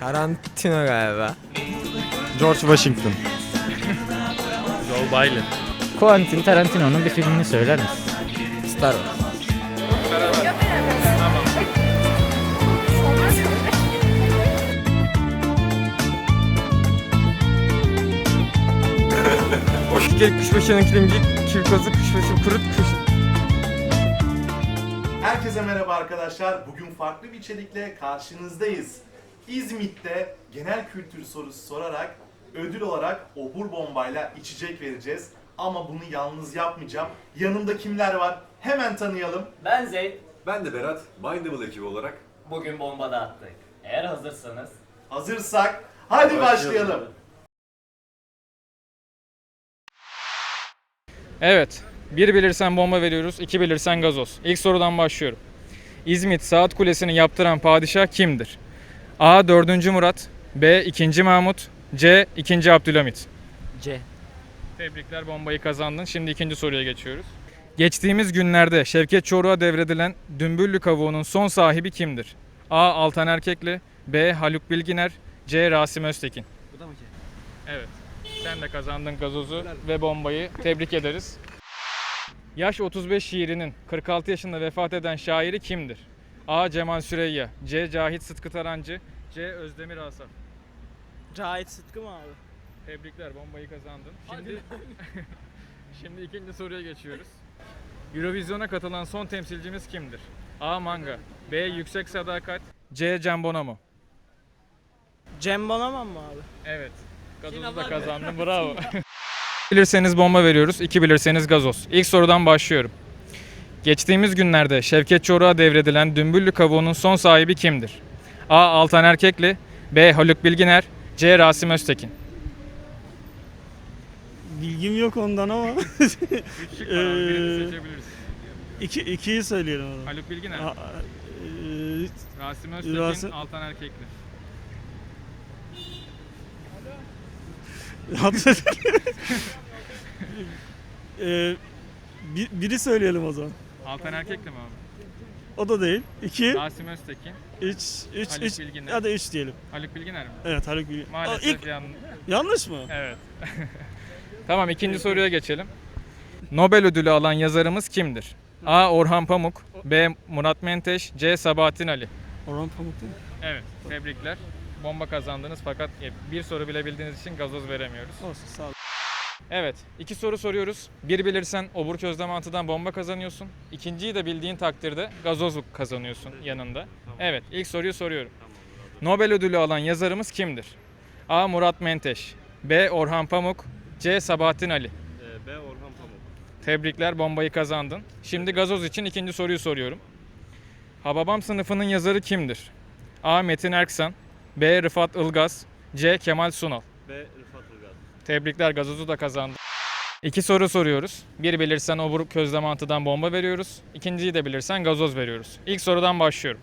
Tarantino galiba. George Washington. Joe Biden. Quentin Tarantino'nun bir filmini söyler misin? Star Wars. Gel kuşbaşının kilimci, kirkozu kuşbaşı kurut kuş. Herkese merhaba arkadaşlar. Bugün farklı bir içerikle karşınızdayız. İzmit'te genel kültür sorusu sorarak ödül olarak obur bombayla içecek vereceğiz. Ama bunu yalnız yapmayacağım. Yanımda kimler var? Hemen tanıyalım. Ben Zeyd. Ben de Berat, Bindable ekibi olarak Bugün bomba dağıttık. Eğer hazırsanız Hazırsak hadi başlayalım. Evet. Bir bilirsen bomba veriyoruz, iki bilirsen gazoz. İlk sorudan başlıyorum. İzmit Saat Kulesi'ni yaptıran padişah kimdir? A. 4. Murat B. 2. Mahmut C. 2. Abdülhamit C. Tebrikler bombayı kazandın. Şimdi ikinci soruya geçiyoruz. Geçtiğimiz günlerde Şevket Çoruh'a devredilen Dümbüllü kavuğunun son sahibi kimdir? A. Altan Erkekli B. Haluk Bilginer C. Rasim Öztekin Bu da mı C? Evet. Sen de kazandın gazozu ve bombayı. Tebrik ederiz. Yaş 35 şiirinin 46 yaşında vefat eden şairi kimdir? A. Cemal Süreyya C. Cahit Sıtkı Tarancı C. Özdemir Asaf Cahit Sıtkı mı abi? Tebrikler bombayı kazandın. Şimdi Şimdi ikinci soruya geçiyoruz. Eurovision'a katılan son temsilcimiz kimdir? A. Manga B. Yüksek Sadakat C. Can Bonomo Cem Bonaman mı abi? Evet. Gazozu da kazandın. Bravo. bilirseniz bomba veriyoruz. iki bilirseniz gazoz. İlk sorudan başlıyorum. Geçtiğimiz günlerde Şevket Çoruh'a devredilen Dümbüllü kavuğunun son sahibi kimdir? A. Altan Erkekli B. Haluk Bilginer C. Rasim Öztekin Bilgim yok ondan ama. Ee. İki, ikiyi söyleyelim o zaman. Haluk Bilginer, eee, Rasim Öztekin, Rasim- Altan Erkekli. eee, bir- biri söyleyelim o zaman. Altan Erkekli mi abi? O da değil. İki, Rasim Öztekin, üç, üç, Haluk üç. Bilginer. Hadi üç diyelim. Haluk Bilginer mi? Evet Haluk Bilginer. Aa, Maalesef ilk- yanlış. yanlış mı? Evet. tamam ikinci soruya geçelim. Nobel ödülü alan yazarımız kimdir? A. Orhan Pamuk B. Murat Menteş C. Sabahattin Ali Orhan Pamuk değil mi? Evet tebrikler. Bomba kazandınız fakat e, bir soru bilebildiğiniz için gazoz veremiyoruz. Olsun sağ ol. Evet iki soru soruyoruz. Bir bilirsen obur közde mantıdan bomba kazanıyorsun. İkinciyi de bildiğin takdirde gazoz kazanıyorsun yanında. Evet ilk soruyu soruyorum. Nobel ödülü alan yazarımız kimdir? A. Murat Menteş B. Orhan Pamuk C. Sabahattin Ali B. Orhan Pamuk. Tebrikler bombayı kazandın. Şimdi gazoz için ikinci soruyu soruyorum. Hababam sınıfının yazarı kimdir? A. Metin Erksan B. Rıfat Ilgaz C. Kemal Sunal B. Rıfat. Tebrikler gazozu da kazandı. İki soru soruyoruz. Bir bilirsen obur közde mantıdan bomba veriyoruz. İkinciyi de bilirsen gazoz veriyoruz. İlk sorudan başlıyorum.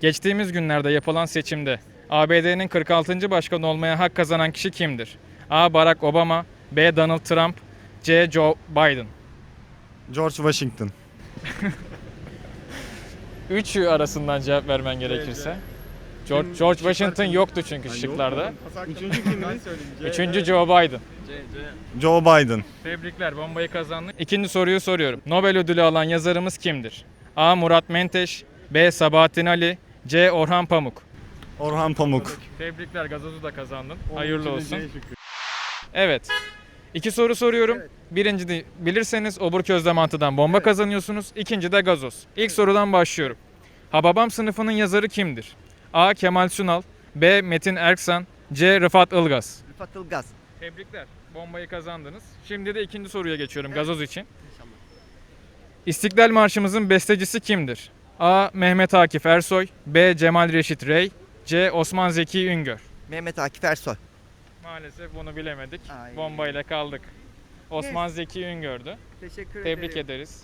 Geçtiğimiz günlerde yapılan seçimde ABD'nin 46. başkanı olmaya hak kazanan kişi kimdir? A. Barack Obama B. Donald Trump C. Joe Biden George Washington. Üçü arasından cevap vermen gerekirse. George, George Washington yoktu çünkü şıklarda. Üçüncü kimdi? Üçüncü Joe Biden. Joe Biden. Tebrikler bombayı kazandın. İkinci soruyu soruyorum. Nobel ödülü alan yazarımız kimdir? A. Murat Menteş B. Sabahattin Ali C. Orhan Pamuk Orhan Pamuk. Tebrikler gazozu da kazandın. Hayırlı olsun. Evet. İki soru soruyorum. Birinci de bilirseniz obur közde mantıdan bomba kazanıyorsunuz. İkinci de gazoz. İlk sorudan başlıyorum. Hababam sınıfının yazarı kimdir? A. Kemal Sunal B. Metin Erksan C. Rıfat Ilgaz Rıfat Ilgaz. Tebrikler. Bombayı kazandınız. Şimdi de ikinci soruya geçiyorum gazoz için. İstiklal Marşımızın bestecisi kimdir? A. Mehmet Akif Ersoy B. Cemal Reşit Rey C. Osman Zeki Üngör Mehmet Akif Ersoy. Maalesef bunu bilemedik. Ay. Bombayla kaldık. Osman Zeki Üngör'dü. Teşekkür Tebrik ederim. ederiz.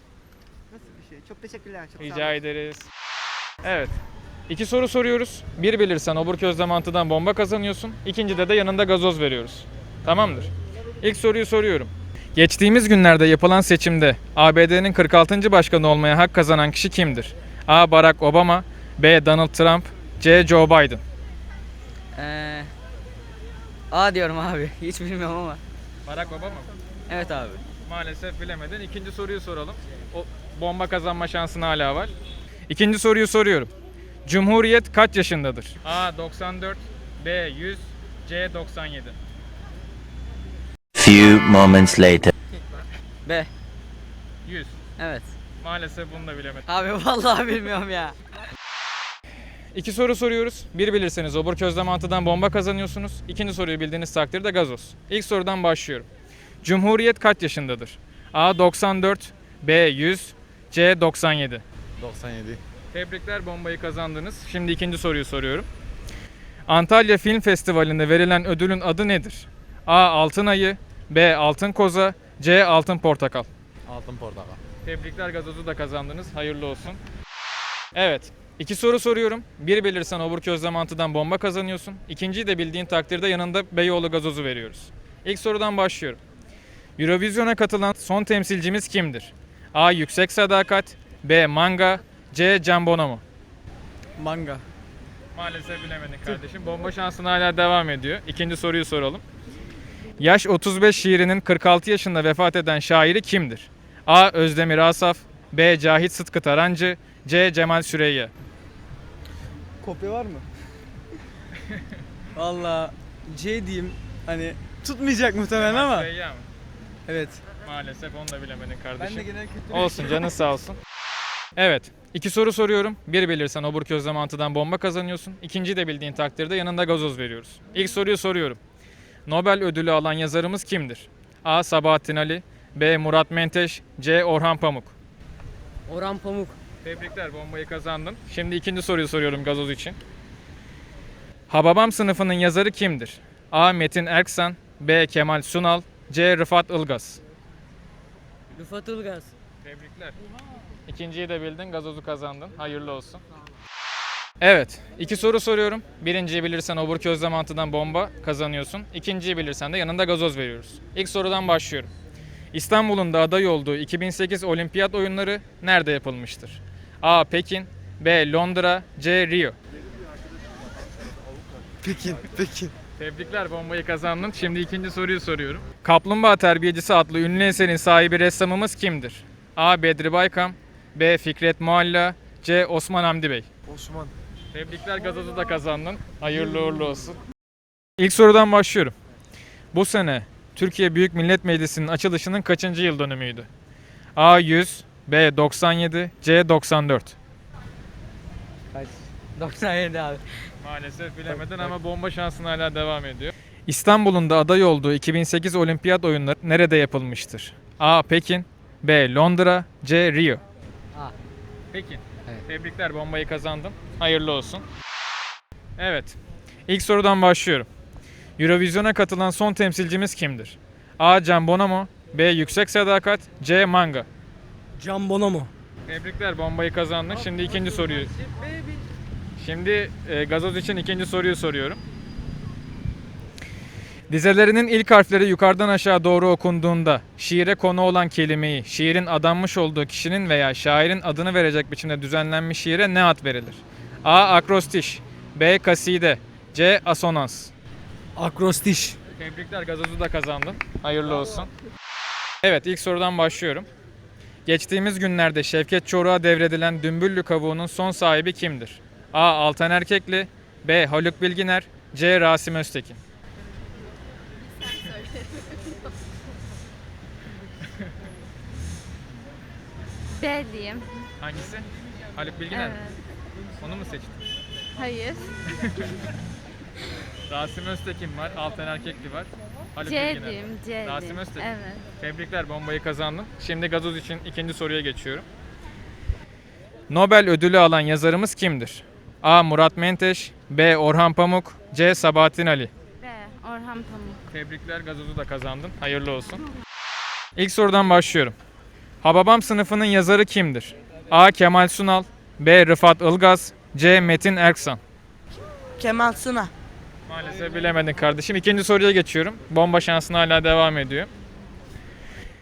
Nasıl bir şey? Çok teşekkürler. Çok sağ Rica olun. ederiz. Evet. İki soru soruyoruz. Bir bilirsen obur közde mantıdan bomba kazanıyorsun. İkincide de yanında gazoz veriyoruz. Tamamdır. İlk soruyu soruyorum. Geçtiğimiz günlerde yapılan seçimde ABD'nin 46. başkanı olmaya hak kazanan kişi kimdir? A. Barack Obama B. Donald Trump C. Joe Biden Ee, A diyorum abi. Hiç bilmiyorum ama. Barack Obama mı? Evet abi. Maalesef bilemedin. İkinci soruyu soralım. O bomba kazanma şansın hala var. İkinci soruyu soruyorum. Cumhuriyet kaç yaşındadır? A 94, B 100, C 97. Few moments later. B. 100. Evet. Maalesef bunu da bilemedin. Abi vallahi bilmiyorum ya. İki soru soruyoruz. Bir bilirseniz obur közde mantıdan bomba kazanıyorsunuz. İkinci soruyu bildiğiniz takdirde gazoz. İlk sorudan başlıyorum. Cumhuriyet kaç yaşındadır? A 94, B 100, C 97. 97. Tebrikler bombayı kazandınız. Şimdi ikinci soruyu soruyorum. Antalya Film Festivali'nde verilen ödülün adı nedir? A. Altın Ayı B. Altın Koza C. Altın Portakal Altın portakal. Tebrikler gazozu da kazandınız. Hayırlı olsun. Evet. iki soru soruyorum. Bir bilirsen obur közde mantıdan bomba kazanıyorsun. İkinciyi de bildiğin takdirde yanında Beyoğlu gazozu veriyoruz. İlk sorudan başlıyorum. Eurovision'a katılan son temsilcimiz kimdir? A. Yüksek Sadakat B. Manga C. Can Bonomo Manga. Maalesef bilemedin kardeşim. Bomba şansın hala devam ediyor. İkinci soruyu soralım. Yaş 35 şiirinin 46 yaşında vefat eden şairi kimdir? A. Özdemir Asaf B. Cahit Sıtkı Tarancı C. Cemal Süreyya Kopya var mı? Valla C diyeyim. Hani tutmayacak muhtemelen Cemal ama. Süreyya mı? Evet. Maalesef onu da bilemedin kardeşim. Ben de genel kültür Olsun canın sağ olsun. Evet. iki soru soruyorum. Bir bilirsen obur közde mantıdan bomba kazanıyorsun. İkinciyi de bildiğin takdirde yanında gazoz veriyoruz. İlk soruyu soruyorum. Nobel ödülü alan yazarımız kimdir? A. Sabahattin Ali B. Murat Menteş C. Orhan Pamuk Orhan Pamuk. Tebrikler bombayı kazandın. Şimdi ikinci soruyu soruyorum gazoz için. Hababam sınıfının yazarı kimdir? A. Metin Erksan B. Kemal Sunal C. Rıfat Ilgaz Rıfat Ilgaz. Tebrikler. İkinciyi de bildin, gazozu kazandın. Hayırlı olsun. Evet, iki soru soruyorum. Birinciyi bilirsen obur közde mantıdan bomba kazanıyorsun. İkinciyi bilirsen de yanında gazoz veriyoruz. İlk sorudan başlıyorum. İstanbul'un da aday olduğu 2008 Olimpiyat oyunları nerede yapılmıştır? A. Pekin B. Londra C. Rio Pekin, Pekin. Tebrikler bombayı kazandın. Şimdi ikinci soruyu soruyorum. Kaplumbağa Terbiyecisi adlı ünlü eserin sahibi ressamımız kimdir? A. Bedri Baykam B. Fikret Mualla C. Osman Hamdi Bey Osman. Tebrikler gazozu da kazandın. Hayırlı uğurlu olsun. İlk sorudan başlıyorum. Bu sene Türkiye Büyük Millet Meclisi'nin açılışının kaçıncı yıl dönümüydü? A 100, B 97, C 94. Kaç? 97 abi. Maalesef bilemedin ama bomba şansın hala devam ediyor. İstanbul'un da aday olduğu 2008 Olimpiyat oyunları nerede yapılmıştır? A. Pekin B. Londra C. Rio. Pekin. Evet. Tebrikler bombayı kazandın. Hayırlı olsun. Evet. İlk sorudan başlıyorum. Eurovision'a katılan son temsilcimiz kimdir? A. Can Bonomo B. Yüksek Sadakat C. Manga Can Bonomo. Tebrikler bombayı kazandın. Şimdi ikinci soruyu. Şimdi e, gazoz için ikinci soruyu soruyorum. Dizelerinin ilk harfleri yukarıdan aşağı doğru okunduğunda şiire konu olan kelimeyi şiirin adanmış olduğu kişinin veya şairin adını verecek biçimde düzenlenmiş şiire ne ad verilir? A. Akrostiş B. Kaside C. Asonans Akrostiş. Tebrikler gazozu da kazandın. Hayırlı olsun. Evet ilk sorudan başlıyorum. Geçtiğimiz günlerde Şevket Çoruh'a devredilen Dümbüllü kavuğunun son sahibi kimdir? A. Altan Erkekli B. Haluk Bilginer C. Rasim Öztekin B diyeyim. Hangisi? Haluk Bilginer mi? Evet. Onu mu seçtin? Hayır. Rasim Öztekin var, Altan Erkekli var. Haluk C Bilginer. diyeyim. C Rasim. Öztekin. Evet. Tebrikler bombayı kazandın. Şimdi gazoz için ikinci soruya geçiyorum. Nobel ödülü alan yazarımız kimdir? A. Murat Menteş B. Orhan Pamuk C. Sabahattin Ali B. Orhan Pamuk. Tebrikler gazozu da kazandın. Hayırlı olsun. İlk sorudan başlıyorum. Hababam sınıfının yazarı kimdir? A. Kemal Sunal B. Rıfat Ilgaz C. Metin Erksan Kemal Sına. Maalesef bilemedin kardeşim. İkinci soruya geçiyorum. Bomba şansın hala devam ediyor.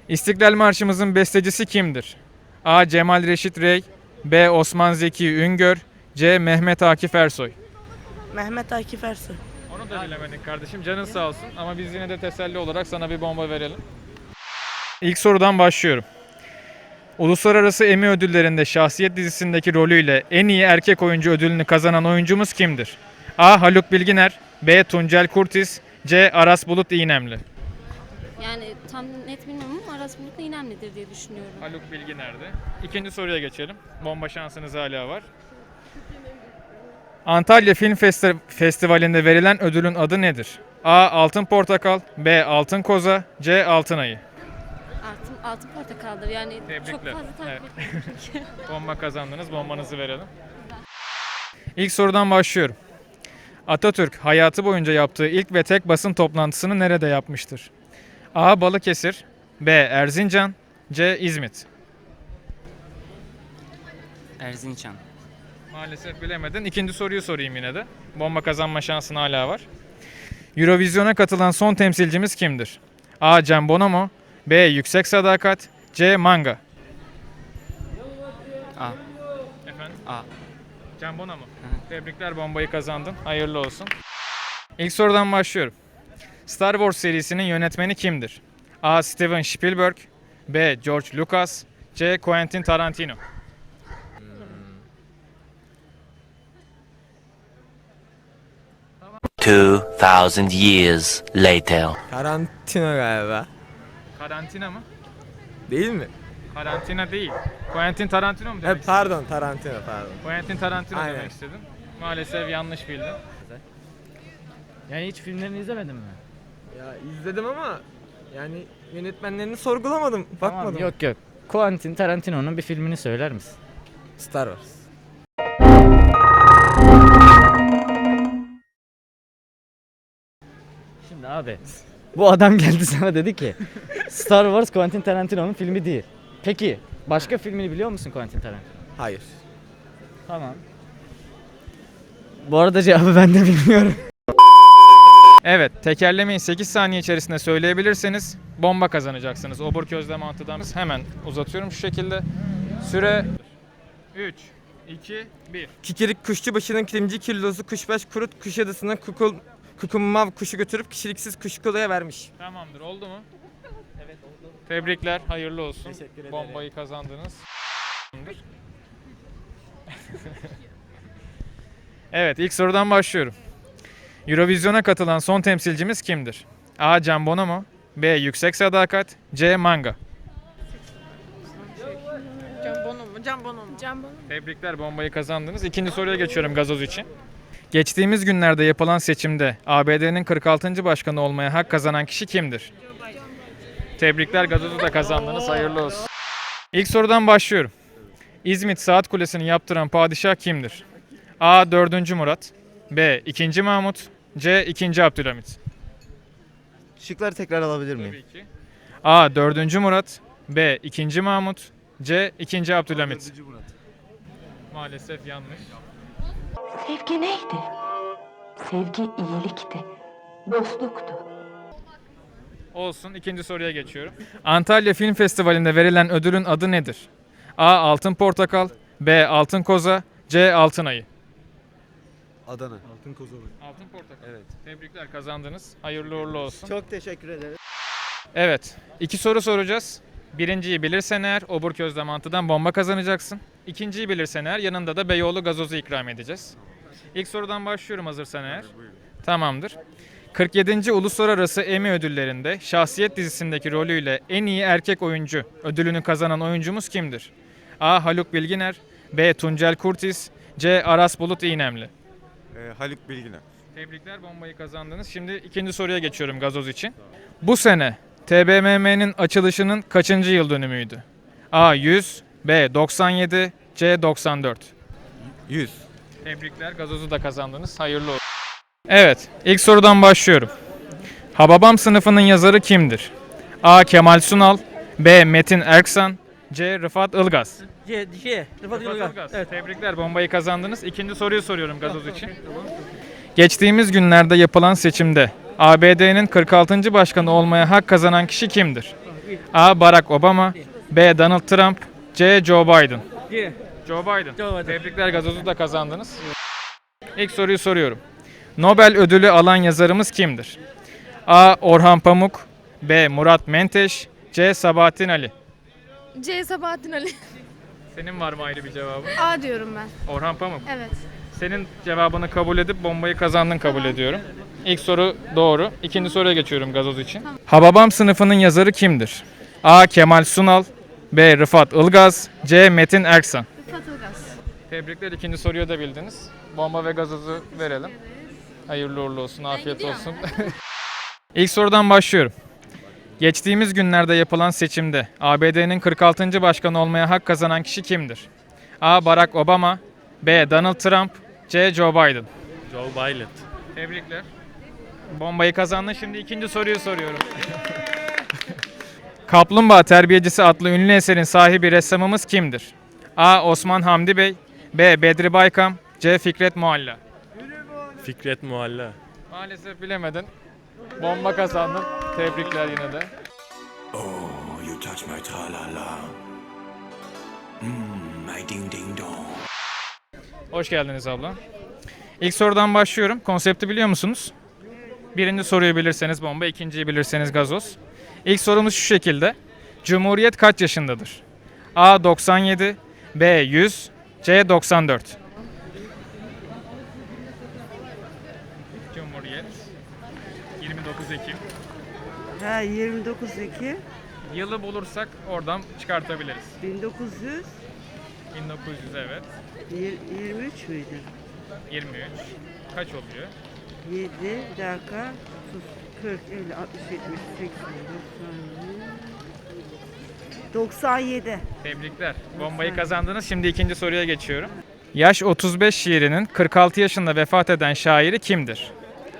İstiklal Marşımızın bestecisi kimdir? A. Cemal Reşit Rey B. Osman Zeki Üngör C. Mehmet Akif Ersoy Mehmet Akif Ersoy. Onu da bilemedik kardeşim. Canın sağ olsun ama biz yine de teselli olarak sana bir bomba verelim. İlk sorudan başlıyorum. Uluslararası Emmy ödüllerinde Şahsiyet dizisindeki rolüyle en iyi erkek oyuncu ödülünü kazanan oyuncumuz kimdir? A. Haluk Bilginer B. Tuncel Kurtiz C. Aras Bulut İynemli Yani tam net bilmiyorum ama Aras Bulut'la İynemlidir diye düşünüyorum. Haluk Bilginer'de. İkinci soruya geçelim. Bomba şansınız hala var. Antalya Film Festi- Festivali'nde verilen ödülün adı nedir? A. Altın Portakal B. Altın Koza C. Altın Ayı Altın, portakaldır yani çok Tebrikler. fazla takip Evet. çünkü. Bomba kazandınız. Bombanızı verelim. İlk sorudan başlıyorum. Atatürk hayatı boyunca yaptığı ilk ve tek basın toplantısını nerede yapmıştır? A. Balıkesir B. Erzincan C. İzmit Erzincan. Maalesef bilemedin. İkinci soruyu sorayım yine de. Bomba kazanma şansın hala var. Eurovision'a katılan son temsilcimiz kimdir? A. Can Bonomo B. Yüksek Sadakat C. Manga A. Efendim? A. Can Bonomo. Tebrikler bombayı kazandın. Hayırlı olsun. İlk sorudan başlıyorum. Star Wars serisinin yönetmeni kimdir? A. Steven Spielberg B. George Lucas C. Quentin Tarantino 2000 years later. Tarantino galiba. Karantina mı? Değil mi? Karantina değil. Quentin Tarantino mu He, demek istedin? pardon Tarantino pardon. Quentin Tarantino Aynen. demek istedim. Maalesef yanlış bildin. Yani hiç filmlerini izlemedin mi? Ya izledim ama yani yönetmenlerini sorgulamadım. Bakmadım. yok yok. Quentin Tarantino'nun bir filmini söyler misin? Star Wars. Şimdi abi bu adam geldi sana dedi ki Star Wars Quentin Tarantino'nun filmi değil. Peki başka filmini biliyor musun Quentin Tarantino? Hayır. Tamam. Bu arada cevabı ben de bilmiyorum. Evet, tekerlemeyi 8 saniye içerisinde söyleyebilirseniz bomba kazanacaksınız. Obur közde mantıdan hemen uzatıyorum şu şekilde. Süre 3, 2, 1. Kikirik kuşçubaşının kilimci kirlozu kuşbaş kurut kuşadasına kukul kukummav kuşu götürüp kişiliksiz kuşkulaya vermiş. Tamamdır, oldu mu? Evet, oldu. Tebrikler, hayırlı olsun. Teşekkür ederim. Bombayı kazandınız. evet, ilk sorudan başlıyorum. Eurovision'a katılan son temsilcimiz kimdir? A. Can Bonomo B. Yüksek Sadakat C. Manga Can Bono mu? Can Bono mu? Can Bono. Tebrikler bombayı kazandınız. İkinci soruya geçiyorum gazoz için. Geçtiğimiz günlerde yapılan seçimde ABD'nin 46. başkanı olmaya hak kazanan kişi kimdir? Tebrikler gazozu da kazandınız. Hayırlı olsun. İlk sorudan başlıyorum. İzmit Saat Kulesi'ni yaptıran padişah kimdir? A. 4. Murat B. 2. Mahmut C. 2. Abdülhamit Şıkları tekrar alabilir miyim? Tabii ki. A. 4. Murat B. 2. Mahmut C. 2. Abdülhamit Maalesef yanlış. Sevgi neydi? Sevgi iyilikti. Dostluktu. Olsun. ikinci soruya geçiyorum. Antalya Film Festivali'nde verilen ödülün adı nedir? A. Altın Portakal B. Altın Koza C. Altın Ayı Adana. Altın Portakal. Evet. Tebrikler kazandınız. Hayırlı uğurlu olsun. Çok teşekkür ederim. Evet. iki soru soracağız. Birinciyi bilirsen eğer obur közde mantıdan bomba kazanacaksın. İkinciyi bilirsen eğer yanında da Beyoğlu gazozu ikram edeceğiz. İlk sorudan başlıyorum hazırsan eğer. Tamamdır. 47. Uluslararası Emmy ödüllerinde Şahsiyet dizisindeki rolüyle en iyi erkek oyuncu ödülünü kazanan oyuncumuz kimdir? A. Haluk Bilginer B. Tuncel Kurtiz C. Aras Bulut İynemli Haluk Bilginer. Tebrikler bombayı kazandınız. Şimdi ikinci soruya geçiyorum gazoz için. Bu sene TBMM'nin açılışının kaçıncı yıl dönümüydü? A 100, B 97, C 94. 100. Tebrikler gazozu da kazandınız. Hayırlı olsun. Evet, ilk sorudan başlıyorum. Hababam sınıfının yazarı kimdir? A. Kemal Sunal B. Metin Erksan C. Rıfat Ilgaz C, C. Rıfat Rıfat Ilgaz. Ilgaz. Evet. Tebrikler bombayı kazandınız. İkinci soruyu soruyorum gazoz için. Geçtiğimiz günlerde yapılan seçimde ABD'nin 46. başkanı olmaya hak kazanan kişi kimdir? A. Barack Obama B. Donald Trump C. Joe Biden C. Joe Biden. Joe Biden. Tebrikler gazozu da kazandınız. İlk soruyu soruyorum. Nobel ödülü alan yazarımız kimdir? A. Orhan Pamuk B. Murat Menteş C. Sabahattin Ali C. Sabahattin Ali. Senin var mı ayrı bir cevabın? A diyorum ben. Orhan Pamuk. Evet. Senin cevabını kabul edip bombayı kazandın kabul ediyorum. İlk soru doğru. İkinci soruya geçiyorum gazoz için. Hababam sınıfının yazarı kimdir? A. Kemal Sunal B. Rıfat Ilgaz C. Metin Erksan Rıfat Ilgaz. Tebrikler ikinci soruyu da bildiniz. Bomba ve gazozu verelim. Hayırlı uğurlu olsun, afiyet olsun. İlk sorudan başlıyorum. Geçtiğimiz günlerde yapılan seçimde ABD'nin 46. başkanı olmaya hak kazanan kişi kimdir? A. Barack Obama B. Donald Trump C. Joe Biden Joe Biden. Tebrikler. Bombayı kazandın. Şimdi ikinci soruyu soruyorum. Kaplumbağa Terbiyecisi adlı ünlü eserin sahibi ressamımız kimdir? A. Osman Hamdi Bey B. Bedri Baykam C. Fikret Mualla Fikret Mualla. Maalesef bilemedin. Bomba kazandın. Tebrikler yine de. You touch my tra-la-la. Mmm, my ding-ding-dong. Hoş geldiniz abla. İlk sorudan başlıyorum. Konsepti biliyor musunuz? Birinci soruyu bilirseniz bomba, ikinciyi bilirseniz gazoz. İlk sorumuz şu şekilde. Cumhuriyet kaç yaşındadır? A 97, B 100, C 94. Cumhuriyet 29 Ekim. Ha 29 Ekim Yılı bulursak oradan çıkartabiliriz. 1900 1900 evet. 23 müydü? 23. Kaç oluyor? 7 bir dakika 30 40 50 60 70 80 90 97 Tebrikler. Bombayı kazandınız. Şimdi ikinci soruya geçiyorum. Yaş 35 şiirinin 46 yaşında vefat eden şairi kimdir?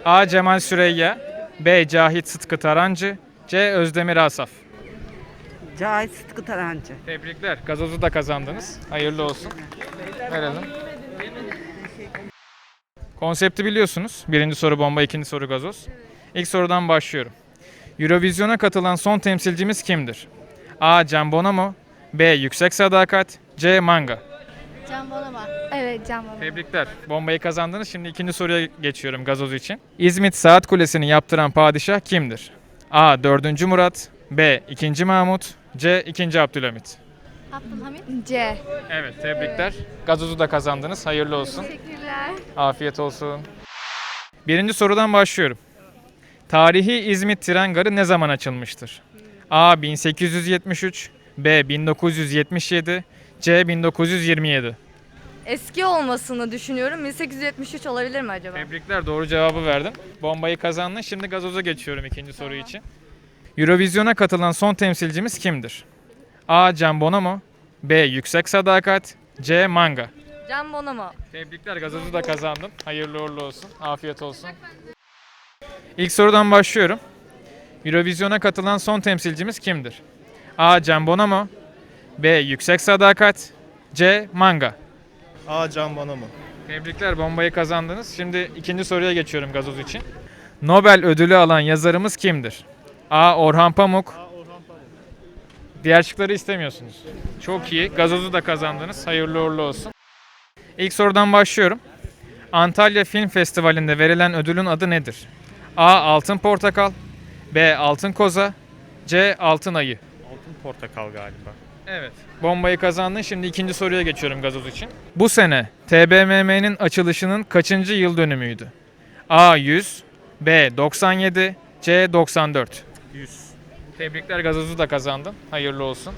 A. Cemal Süreyya B. Cahit Sıtkı Tarancı C. Özdemir Asaf Cahit Sıtkı Tarancı. Tebrikler. Gazozu da kazandınız. Hayırlı olsun. Verelim. Konsepti biliyorsunuz. Birinci soru bomba, ikinci soru gazoz. İlk sorudan başlıyorum. Eurovision'a katılan son temsilcimiz kimdir? A. Can Bonomo B. Yüksek Sadakat C. Manga Can Bonomo. Evet Can Bonomo. Tebrikler. Bombayı kazandınız. Şimdi ikinci soruya geçiyorum gazoz için. İzmit Saat Kulesi'ni yaptıran padişah kimdir? A. 4. Murat B. 2. Mahmut C. 2. Abdülhamit Abdülhamit. C. Evet tebrikler. Gazozu da kazandınız. Hayırlı olsun. Teşekkürler. Afiyet olsun. Birinci sorudan başlıyorum. Tarihi İzmit tren garı ne zaman açılmıştır? A. 1873 B. 1977 C. 1927 Eski olmasını düşünüyorum. 1873 olabilir mi acaba? Tebrikler doğru cevabı verdin. Bombayı kazandın. Şimdi gazoza geçiyorum ikinci soru için. Eurovision'a katılan son temsilcimiz kimdir? A. Can Bonomo B. Yüksek Sadakat C. Manga Can Bonomo. Tebrikler gazozu da kazandın. Hayırlı uğurlu olsun. Afiyet olsun. İlk sorudan başlıyorum. Eurovision'a katılan son temsilcimiz kimdir? A. Can Bonomo B. Yüksek Sadakat C. Manga A Can Bonomo. Tebrikler bombayı kazandınız. Şimdi ikinci soruya geçiyorum gazoz için. Nobel ödülü alan yazarımız kimdir? A. Orhan Pamuk Diğer şıkları istemiyorsunuz. Çok iyi. Gazozu da kazandınız. Hayırlı uğurlu olsun. İlk sorudan başlıyorum. Antalya Film Festivali'nde verilen ödülün adı nedir? A. Altın Portakal B. Altın Koza C. Altın Ayı Altın portakal galiba. Evet. Bombayı kazandın. Şimdi ikinci soruya geçiyorum gazoz için. Bu sene TBMM'nin açılışının kaçıncı yıl dönümüydü? A 100, B 97, C 94. 100. Tebrikler gazozu da kazandın. Hayırlı olsun.